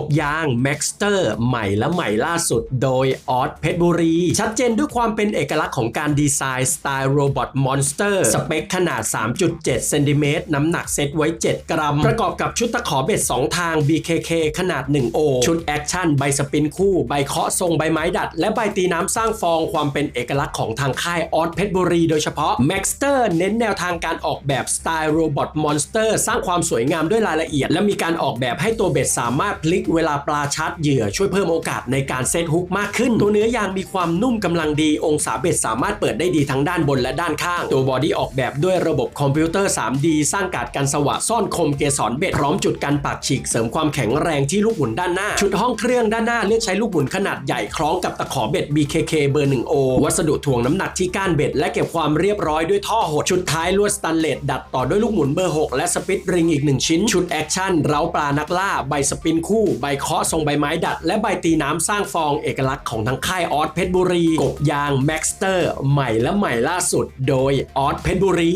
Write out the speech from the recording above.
บยาง Maxter ใหม่และใหม่ล่าสุด โดยออสเพชรบุรี ชัดเจนด้วยความเป็นเอกลักษณ์ของการดีไซน์สไตล์โรบอทมอนสเตอร์สเปคขนาด 3.7 เซนติเมตรน้ำหนักเซตไว้ 7 กรัม ประกอบกับชุดตะขอเบ็ด 2 ทาง BKK ขนาด 1 โอ ชุดแอคชั่น ใบสปินคู่ ใบเคาะทรงใบไม้ดัด และใบตีน้ำสร้างฟองความเป็นเอกลักษณ์ของทางค่ายออสเพชรบุรีโดยเฉพาะ Maxter เน้นแนวทางการออกแบบสไตล์โรบอทมอนสเตอร์สร้างความสวยงามด้วยรายละเอียด และมีการออกแบบให้ตัวเบ็ดสามารถพลิกเวลาปลาชาร์จเหยื่อช่วยเพิ่มโอกาสในการเซตฮุกมากขึ้น ตัวเนื้อยางมีความนุ่มกำลังดีองศาเบ็ดสามารถเปิดได้ดีทั้งด้านบนและด้านข้าง ตัวบอดี้ออกแบบด้วยระบบคอมพิวเตอร์ 3D สร้างการกันสวะซ่อนคมเกสรเบ็ดพร้อมจุดกันปากฉีกเสริมความแข็งแรงที่ลูกหมุนด้านหน้า ชุดห้องเครื่องด้านหน้าเลือกใช้ลูกหมุนขนาดใหญ่คล้องกับตะขอเบ็ด BKK เบอร์ 1O วัสดุถ่วงน้ำหนักที่ก้านเบ็ด และเก็บความเรียบร้อยด้วยท่อหดชุดท้ายลวดสแตนเลสดัดต่อด้วยลูกหมุนเบอร์ 6 และสปิตริงอีก 1 ชิ้น ชุดแอคชั่นเร้าปลานักล่าใบสปินคู่ใบเคาะทรงใบไม้ดัด และใบตีน้ำสร้างฟองเอกลักษณ์ของทั้งค่ายออสเพชรบุรี กบยางแม็กสเตอร์ ใหม่และใหม่ล่าสุด โดยออสเพชรบุรี